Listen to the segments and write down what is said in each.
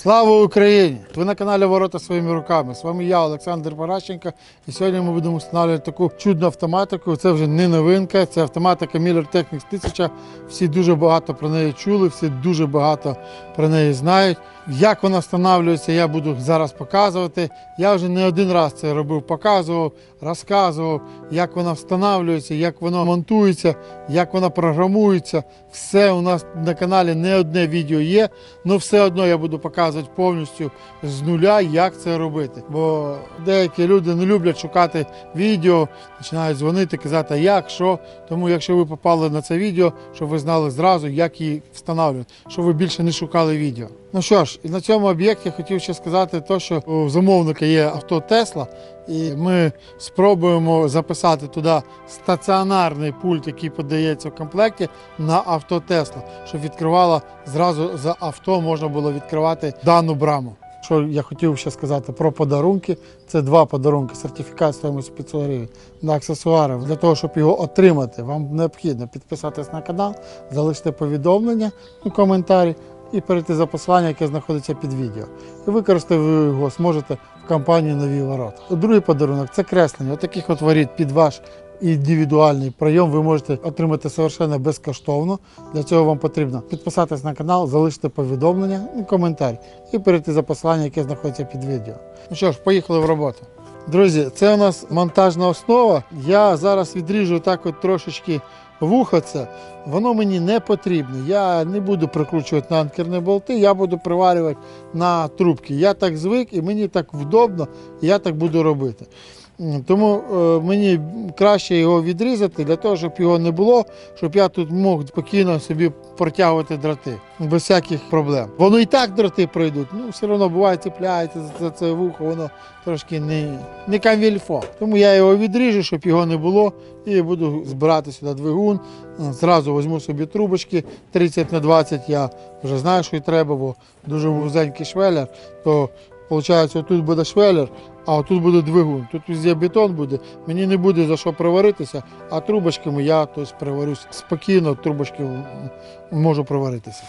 Слава Україні! Ви на каналі Ворота своїми руками. З вами я, Олександр Паращенко. І сьогодні ми будемо встановлювати таку чудну автоматику. Це вже не новинка, це автоматика Miller Technics 1000. Всі дуже багато про неї чули, всі дуже багато про неї знають. Як вона встановлюється, я буду зараз показувати. Я вже не один раз це робив, показував, розказував, як вона встановлюється, як воно монтується, як вона програмується. Все у нас на каналі не одне відео є, але все одно я буду показувати повністю з нуля, як це робити. Бо деякі люди не люблять шукати відео, починають дзвонити, казати, а як, що. Тому, якщо ви попали на це відео, щоб ви знали зразу, як її встановлювати, щоб ви більше не шукали відео. Ну що ж, на цьому об'єкті хотів ще сказати, те, що у замовника є авто Тесла, і ми спробуємо записати туди стаціонарний пульт, який подається в комплекті на авто Тесла, щоб відкривала зразу за авто можна було відкривати дану браму. Що я хотів ще сказати про подарунки. Це два подарунки. Сертифікат стоїмость 500 гривень на аксесуари. Для того, щоб його отримати, вам необхідно підписатись на канал, залишити повідомлення у коментарі і перейти за посилання, яке знаходиться під відео. І використати ви його зможете в компанії Нові ворота. Другий подарунок це креслення. Отаких от воріт під ваш індивідуальний прийом ви можете отримати совершенно безкоштовно. Для цього вам потрібно підписатись на канал, залишити повідомлення і коментар і перейти за посилання, яке знаходиться під відео. Ну що ж, поїхали в роботу. Друзі, це у нас монтажна основа. Я зараз відріжу так от трошечки вуха це. Воно мені не потрібно. Я не буду прикручувати на анкерні болти, я буду приварювати на трубки. Я так звик і мені так вдобно, я так буду робити. Тому е, мені краще його відрізати для того, щоб його не було, щоб я тут мог спокійно собі протягувати дроти без всяких проблем. Воно і так дроти пройдуть, ну все одно буває, цепляється за- це вухо, воно трошки не, не камільфо. Тому я його відріжу, щоб його не було, і буду збирати сюди двигун. Зразу візьму собі трубочки 30 на 20, я вже знаю, що й треба, бо дуже вузенький швелер, то виходить, тут буде швелер, а отут буде двигун. Тут везде бетон буде, мені не буде за що приваритися, а трубочками я тобто, приварюсь спокійно, трубочки можу приваритися.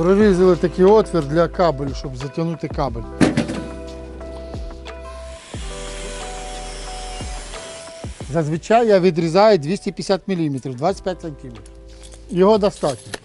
Прорізали такий отвір для кабелю, щоб затягнути кабель. Зазвичай я відрізаю 250 мм, 25 см. Його достатньо.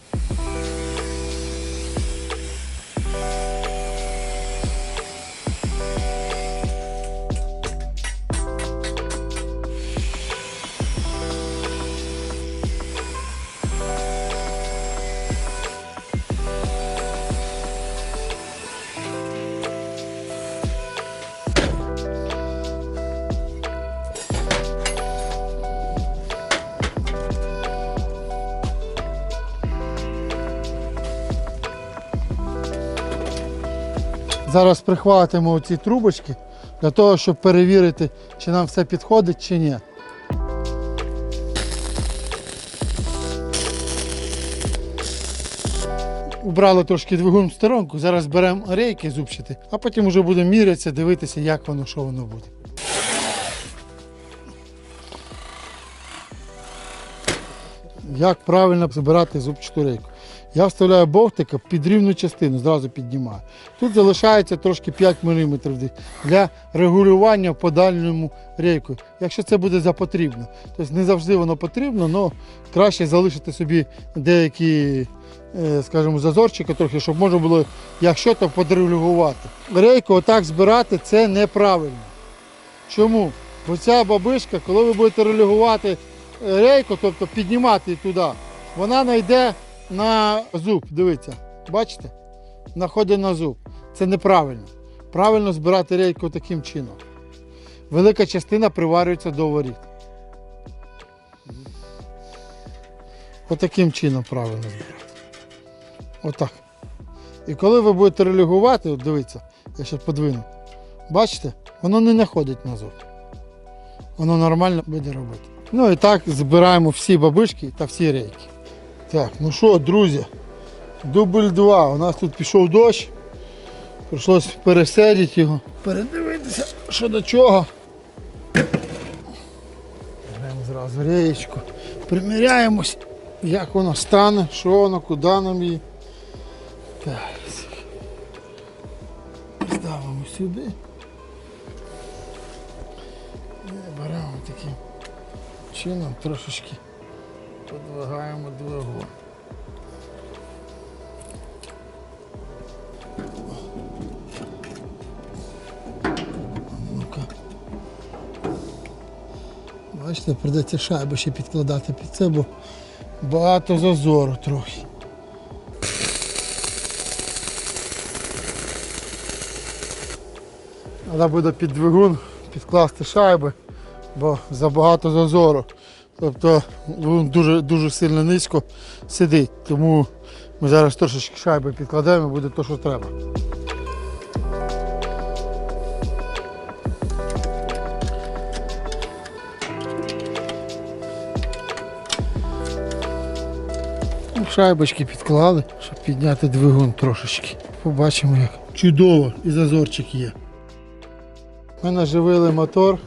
Зараз прихватимо ці трубочки для того, щоб перевірити, чи нам все підходить, чи ні. Убрали трошки двигун в сторонку, зараз беремо рейки зубчити, а потім вже будемо мірятися, дивитися, як воно, що воно буде. Як правильно збирати зубчату рейку? Я вставляю бовтика під рівну частину, зразу піднімаю. Тут залишається трошки 5 мм для регулювання по дальньому рейку, якщо це буде за потрібно. Тобто не завжди воно потрібно, але краще залишити собі деякі, е, скажімо, зазорчики трохи, щоб можна було, якщо то подрегулювати. Рейку отак збирати це неправильно. Чому? Бо ця бабишка, коли ви будете релігувати рейку, тобто піднімати її туди, вона знайде на зуб. Дивіться, бачите? Находить на зуб. Це неправильно. Правильно збирати рейку таким чином. Велика частина приварюється до воріт. Отаким чином правильно збирати. Отак. І коли ви будете релігувати, от дивіться, я ще подвину. Бачите, воно не находить назад. Воно нормально буде робити. Ну і так збираємо всі бабишки та всі рейки. Так, ну що, друзі, дубль 2. У нас тут пішов дощ. Прийшлось пересидіти його, передивитися, що до чого. Беремо зразу реєчку. Приміряємось, як воно стане, що воно, куди нам її. Так. Ставимо сюди. І беремо таким чином трошечки подвигаємо двигун. Бачите, придеться шайбу ще підкладати під це, бо багато зазору трохи. Треба буде під двигун підкласти шайби, бо забагато зазору. Тобто він дуже, дуже сильно низько сидить. Тому ми зараз трошечки шайби підкладемо і буде те, що треба. Ну, Шайбочки підклали, щоб підняти двигун трошечки. Побачимо як. Чудово і зазорчик є. Ми наживили мотор,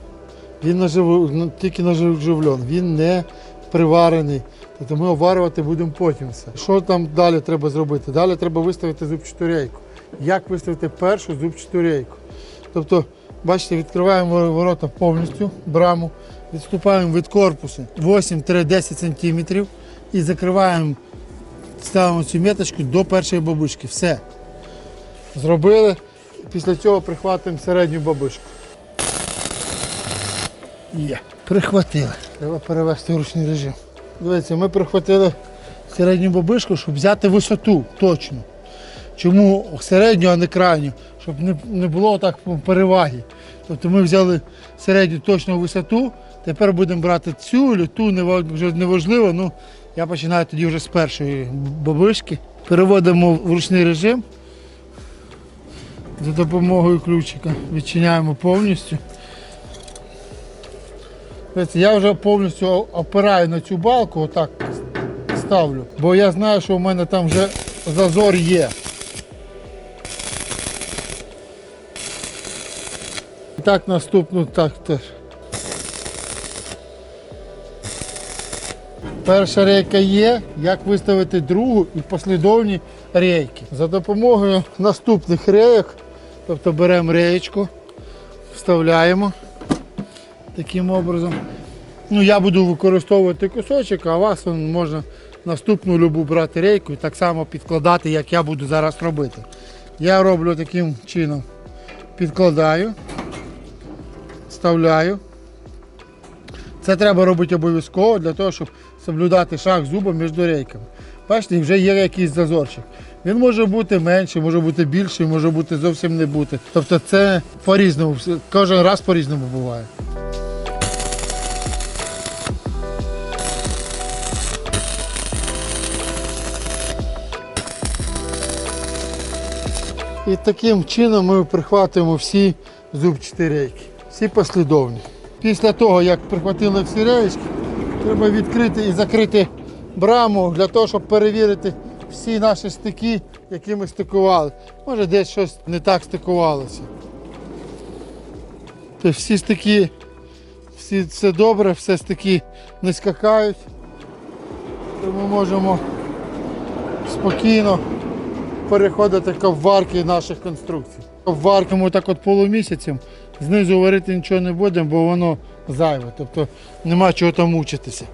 він нажив, ну, тільки наживлен, він не приварений. Тобто ми обварювати будемо потім все. Що там далі треба зробити? Далі треба виставити зубчату рейку. Як виставити першу зубчату рейку? Тобто, бачите, відкриваємо ворота повністю, браму, відступаємо від корпусу 8-10 см і закриваємо, ставимо цю меточку до першої бабушки. Все. Зробили. Після цього прихватуємо середню бабушку. Є. Прихватили. Треба перевести в ручний режим. Дивіться, ми прихватили середню бабишку, щоб взяти висоту точно. Чому середню, а не крайню? Щоб не, не було так переваги. Тобто ми взяли середню точну висоту, тепер будемо брати цю, люту, вже неважливо. Ну, я починаю тоді вже з першої бабишки. Переводимо в ручний режим. За допомогою ключика відчиняємо повністю. Дивіться, Я вже повністю опираю на цю балку, отак ставлю, бо я знаю, що у мене там вже зазор є. І так наступну так теж. Перша рейка є, як виставити другу і послідовні рейки. За допомогою наступних рейок, тобто беремо реєчку, вставляємо таким образом. Ну, я буду використовувати кусочок, а вас он, можна наступну любу брати рейку і так само підкладати, як я буду зараз робити. Я роблю таким чином. Підкладаю, вставляю. Це треба робити обов'язково для того, щоб соблюдати шаг зуба між рейками. Бачите, вже є якийсь зазорчик. Він може бути менший, може бути більший, може бути зовсім не бути. Тобто це по-різному, кожен раз по-різному буває. І таким чином ми прихватуємо всі зубчаті рейки, всі послідовні. Після того, як прихватили всі рейки, треба відкрити і закрити браму для того, щоб перевірити всі наші стики, які ми стикували. Може десь щось не так стикувалося. Тобто всі стики, всі все добре, все стики не скакають. То ми можемо спокійно переходити ковварки наших конструкцій. Ковварками так от полумісяцем, знизу варити нічого не будемо, бо воно зайве. Тобто нема чого там мучитися.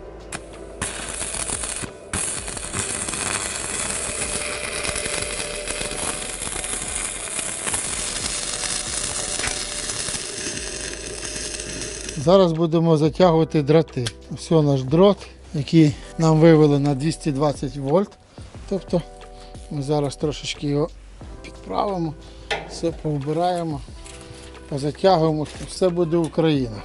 Зараз будемо затягувати дроти. Ось наш дрот, який нам вивели на 220 вольт. Тобто ми зараз трошечки його підправимо, все повбираємо, позатягуємо, все буде Україна.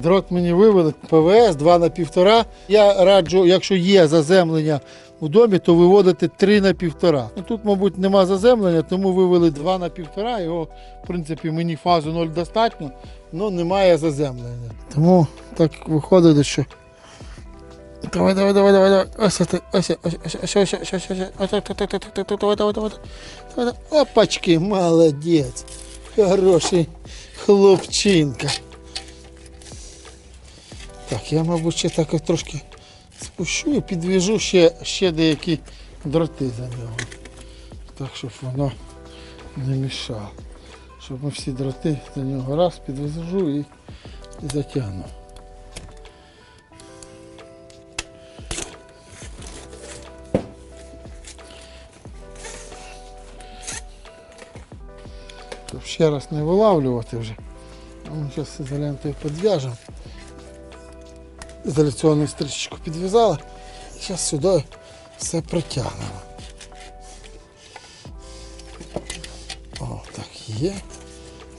Дрот мені вивели ПВС 2 на 1,5. Я раджу, якщо є заземлення у домі, то виводити 3 на 1,5. Ну, тут, мабуть, нема заземлення, тому вивели 2 на 1,5. Його, в принципі, мені фазу 0 достатньо, але немає заземлення. Тому так виходить, що. Давай, давай, давай, давай, давай. Ось ось, ось, ось, ось, ось, ось, ось, ось, ось, давай, давай, давай, давай. Опачки, молодець. Хороший хлопчинка. Так, я, мабуть, ще так трошки спущу і підв'яжу ще, ще деякі дроти за нього. Так, щоб воно не мішало. Щоб ми всі дроти за нього раз підв'яжу і, і затягну. Ще раз не вилавлювати вже. Зараз ізолентою підв'яжемо. Ізоляційну стрічку підв'язала. Зараз сюди все притягнемо. О, так є.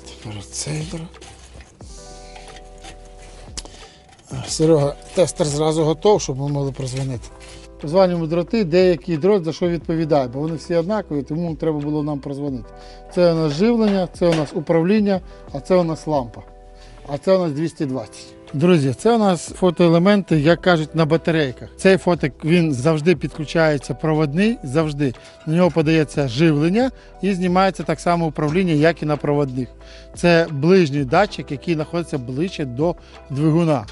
Тепер оцей дрот. Серега, тестер зразу готов, щоб ми могли прозвонити. Позвонюємо дроти, деякий дрот за що відповідає, бо вони всі однакові, тому треба було нам прозвонити. Це у нас живлення, це у нас управління, а це у нас лампа. А це у нас 220. Друзі, це у нас фотоелементи, як кажуть, на батарейках. Цей фотик він завжди підключається проводний, завжди. На нього подається живлення і знімається так само управління, як і на проводних. Це ближній датчик, який знаходиться ближче до двигуна.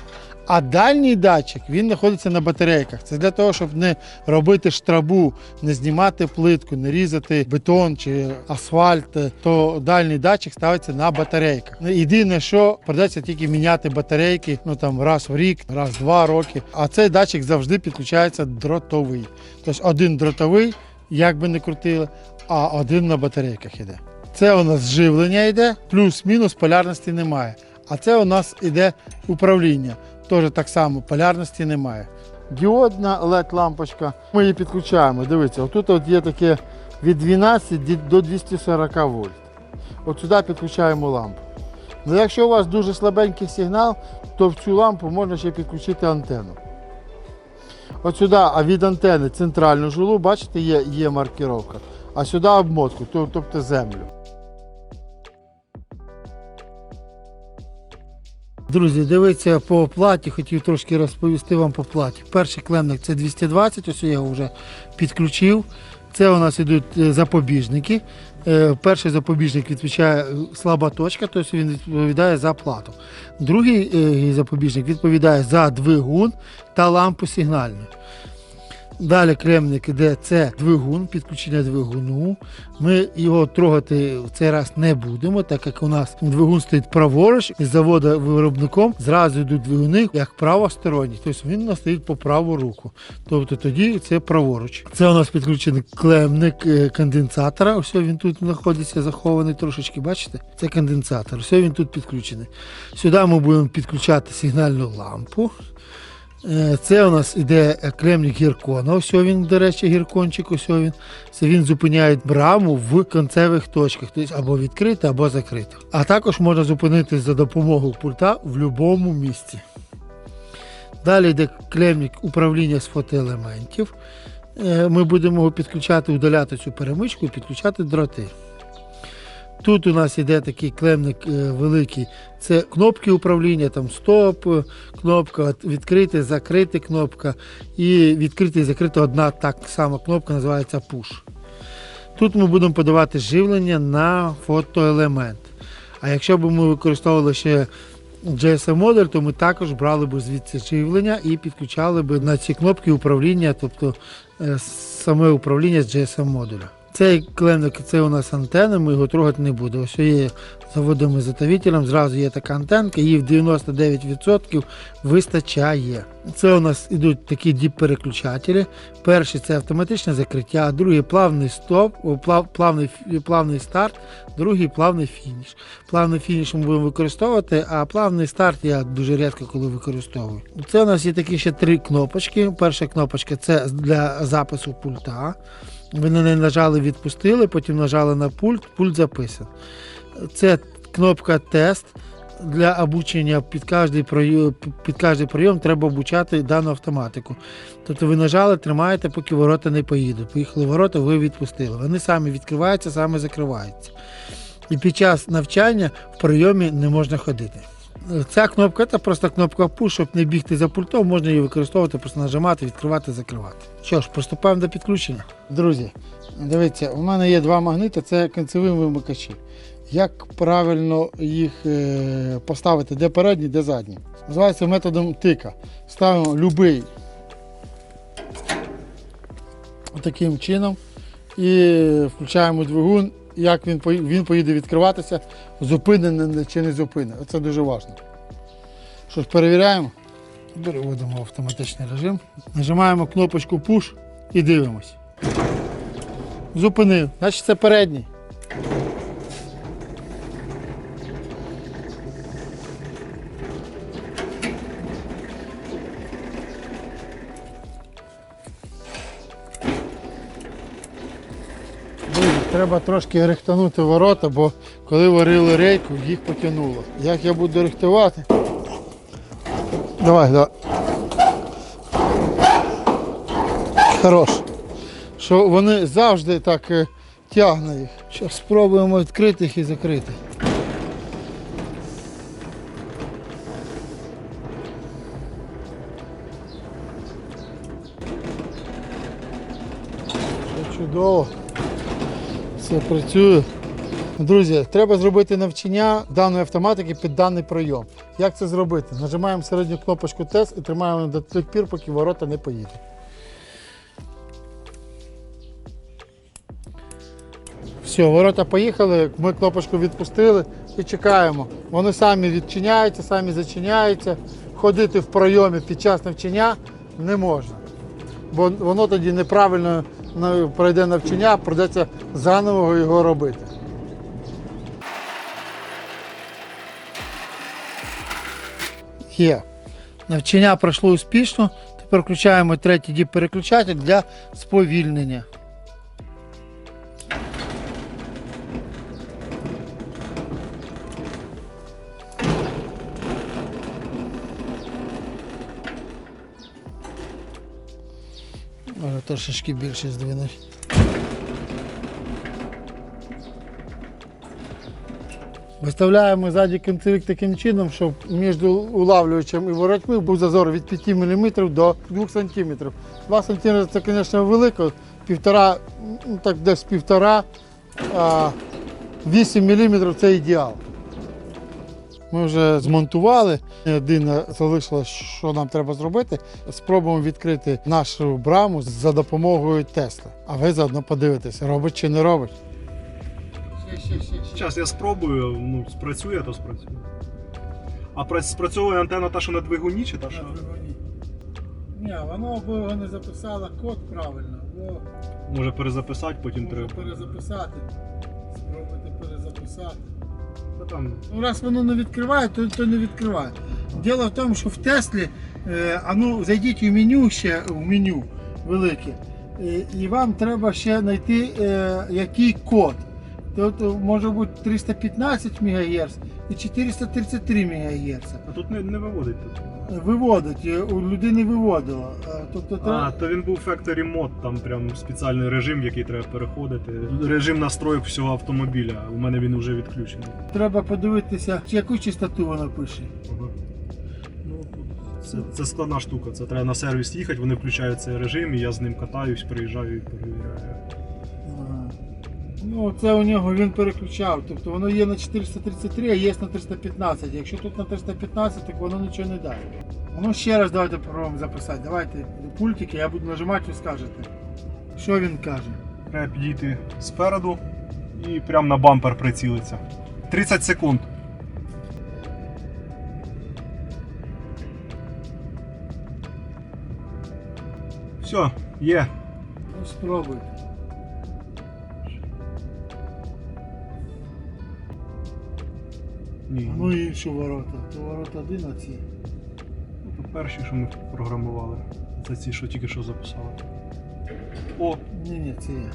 А дальній датчик він знаходиться на батарейках. Це для того, щоб не робити штрабу, не знімати плитку, не різати бетон чи асфальт. То дальній датчик ставиться на батарейках. Єдине, що придеться тільки міняти батарейки, ну там раз в рік, раз в два роки. А цей датчик завжди підключається дротовий. Тобто один дротовий, як би не крутили, а один на батарейках іде. Це у нас живлення йде, плюс-мінус полярності немає. А це у нас іде управління. Теж так само полярності немає. Діодна led лампочка. Ми її підключаємо. Дивіться, отут от є таке від 12 до 240 вольт. От сюди підключаємо лампу. Ну, якщо у вас дуже слабенький сигнал, то в цю лампу можна ще підключити антенну. От сюди, а від антени центральну жилу, бачите, є, є маркіровка. А сюди обмотку, тобто землю. Друзі, дивіться по оплаті, хотів трошки розповісти вам по платі. Перший клемник це 220, ось я його вже підключив. Це у нас йдуть е, запобіжники. Е, Перший запобіжник відповідає е, слаба точка, тобто він відповідає за плату. Другий запобіжник відповідає за двигун та лампу сигнальну. Далі кремник іде це двигун, підключення двигуну. Ми його трогати в цей раз не будемо, так як у нас двигун стоїть праворуч і з заводу виробником зразу йдуть двигуни як правосторонні. Тобто він у нас стоїть по праву руку. Тобто тоді це праворуч. Це у нас підключений клемник е, конденсатора. Ось він тут знаходиться захований трошечки. Бачите? Це конденсатор. Все він тут підключений. Сюди ми будемо підключати сигнальну лампу. Е, Це у нас іде кремник гіркона. Ось він, до речі, гіркончик. Ось він. Це він зупиняє браму в кінцевих точках, тобто або відкрита, або закрита. А також можна зупинити за допомогою пульта в будь-якому місці. Далі йде кремник управління з фотоелементів. Е, Ми будемо його підключати, удаляти цю перемичку і підключати дроти. Тут у нас іде такий клемник е, великий. Це кнопки управління, там стоп, е, кнопка, відкрити, закрити кнопка. І відкрити і закрити одна так сама кнопка називається push. Тут ми будемо подавати живлення на фотоелемент. А якщо б ми використовували ще GSM модуль, то ми також брали б звідси живлення і підключали б на ці кнопки управління, тобто е, саме управління з GSM модуля. Цей клемник це у нас антенна, ми його трогати не будемо. Ось є заводом ізотовителем, зразу є така антенка, її в 99% вистачає. Це у нас ідуть такі діп-переключателі. Перший це автоматичне закриття, другий плавний стоп, плав, плавний, плавний старт, другий плавний фініш. Плавний фініш ми будемо використовувати, а плавний старт я дуже рідко коли використовую. Це у нас є такі ще три кнопочки. Перша кнопочка це для запису пульта. Ви на неї нажали, відпустили, потім нажали на пульт, пульт записав. Це кнопка тест. для обучення під кожний пройом, під кожний прийом треба обучати дану автоматику. Тобто ви нажали, тримаєте, поки ворота не поїдуть. Поїхали ворота, ви відпустили. Вони самі відкриваються, самі закриваються. І під час навчання в прийомі не можна ходити. Ця кнопка це просто кнопка push, щоб не бігти за пультом, можна її використовувати, просто нажимати, відкривати, закривати. Що ж, приступаємо до підключення. Друзі, дивіться, у мене є два магнити, це кінцеві вимикачі. Як правильно їх е, поставити, де передній, де задній? Називається методом тика. Ставимо будь-який таким чином і включаємо двигун. Як він, він поїде відкриватися, зупинений чи не зупинений. Це дуже важливо. Що ж, перевіряємо. Переводимо в автоматичний режим. Нажимаємо кнопочку Push і дивимось. Зупинив. Значить це передній. Треба трошки рихтанути ворота, бо коли варили рейку, їх потягнуло. Як я буду рихтувати? Давай, давай. Хорош. Що вони завжди так е, тягне їх. Зараз спробуємо відкрити їх і закрити. Чудово. Все працює. Друзі, треба зробити навчання даної автоматики під даний прийом. Як це зробити? Нажимаємо середню кнопочку тест і тримаємо до тих пір, поки ворота не поїдуть. Все, ворота поїхали, ми кнопочку відпустили і чекаємо. Вони самі відчиняються, самі зачиняються. Ходити в пройомі під час навчання не можна. Бо воно тоді неправильно пройде навчання, придеться заново його робити. Є. Навчання пройшло успішно. Тепер включаємо третій діп переключатель для сповільнення. Трошечки більше здвинуть. Виставляємо ззаді кінцевик таким чином, щоб між улавлювачем і воротьми був зазор від 5 мм до 2 см. 2 см це, звісно, велико, півтора, ну, так десь півтора, а 8 мм це ідеал. Ми вже змонтували. Єдине залишилось, що нам треба зробити. Спробуємо відкрити нашу браму за допомогою Тесла. А ви заодно подивитеся, робить чи не робить. Зараз я спробую, ну, спрацює, то спрацює. А спрацьовує антенна та, що на двигуні, чи та що? На двигуні. Ні, воно б не записало код правильно. Бо Може перезаписати, потім може треба. перезаписати. Спробуйте перезаписати. Та там Ну, раз воно не відкриває, то, то не відкриває. Діло в тому, що в Теслі, е, а ну, зайдіть у меню ще в меню велике, е, і вам треба ще знайти е, який код. Тут е, може бути 315 МГц і 433 МГц. а тут не, не виводить тут. Виводить, е, у людини виводило. Е, Тобто А, треба, то він був Factory Mod, там прям спеціальний режим, в який треба переходити. Режим настроїв всього автомобіля. У мене він вже відключений. треба подивитися, яку частоту вона пише. Ага. Ну, це, це складна штука. Це треба на сервіс їхати, вони включають цей режим, і я з ним катаюсь, приїжджаю і перевіряю. Ну, це у нього він переключав. Тобто воно є на 433, а є на 315. Якщо тут на 315, так воно нічого не дає. Ну ще раз давайте попробуємо записати. Давайте до пультики, я буду нажимати, ви скажете. Що він каже? Треба підійти спереду і прямо на бампер прицілитися. 30 секунд. Все, є. Ну спробуйте. Ні. Ну і інші ворота. То ворота 11. Ну, то перші, що ми програмували. Це ці, що тільки що записали. О, Ні, ні, це я.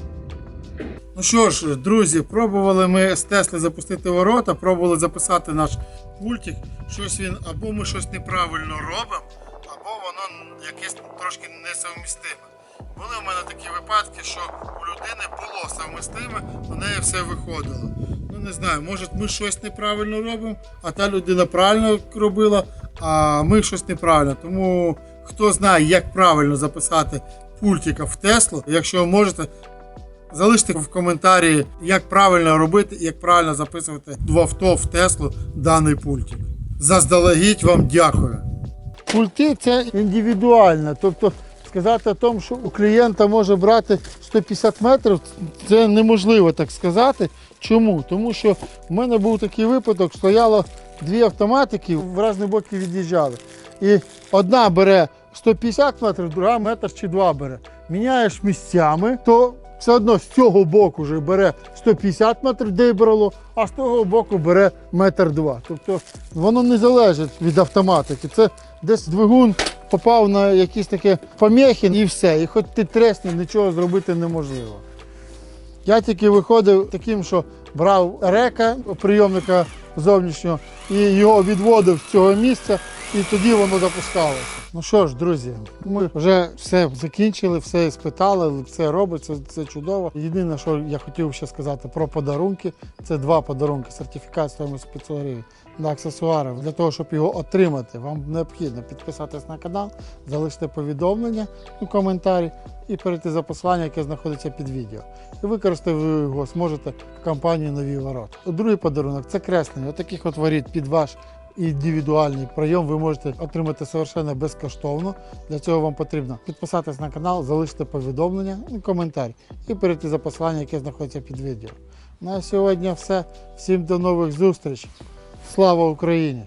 Ну що ж, друзі, пробували ми з Тесли запустити ворота, пробували записати наш пультик. Щось він або ми щось неправильно робимо, або воно якесь трошки несовмістиме. Були в мене такі випадки, що у людини було совмістиме, у неї все виходило. Не знаю, може ми щось неправильно робимо, а та людина правильно робила, а ми щось неправильно. Тому хто знає, як правильно записати пультика в Теслу, якщо можете, Залиште в коментарі, як правильно робити як правильно записувати в авто в Теслу даний пультик. Заздалегідь вам дякую. Пульти це індивідуально. Тобто сказати о тому, що у клієнта може брати 150 метрів, це неможливо так сказати. Чому? Тому що в мене був такий випадок, стояло дві автоматики, в різні боки від'їжджали. І одна бере 150 метрів, друга метр чи два бере. Міняєш місцями, то все одно з цього боку вже бере 150 метрів, де брало, а з того боку бере метр два. Тобто воно не залежить від автоматики. Це десь двигун попав на якісь такі помехи і все. І хоч ти тресни, нічого зробити неможливо. Я тільки виходив таким, що брав река прийомника зовнішнього і його відводив з цього місця, і тоді воно запускалося. Ну що ж, друзі, ми вже все закінчили, все спитали, все робиться, це чудово. Єдине, що я хотів ще сказати про подарунки, це два подарунки. Сертифікат стоїмость 500 гривень на аксесуари. Для того, щоб його отримати, вам необхідно підписатись на канал, залишити повідомлення у коментарі і перейти за посилання, яке знаходиться під відео. І використати ви його зможете в компанії Нові ворота. Другий подарунок це креслення. Отаких от воріт під ваш індивідуальний прийом ви можете отримати совершенно безкоштовно. Для цього вам потрібно підписатись на канал, залишити повідомлення і коментар і перейти за посилання, яке знаходиться під відео. На сьогодні все. Всім до нових зустрічей. Слава Україні!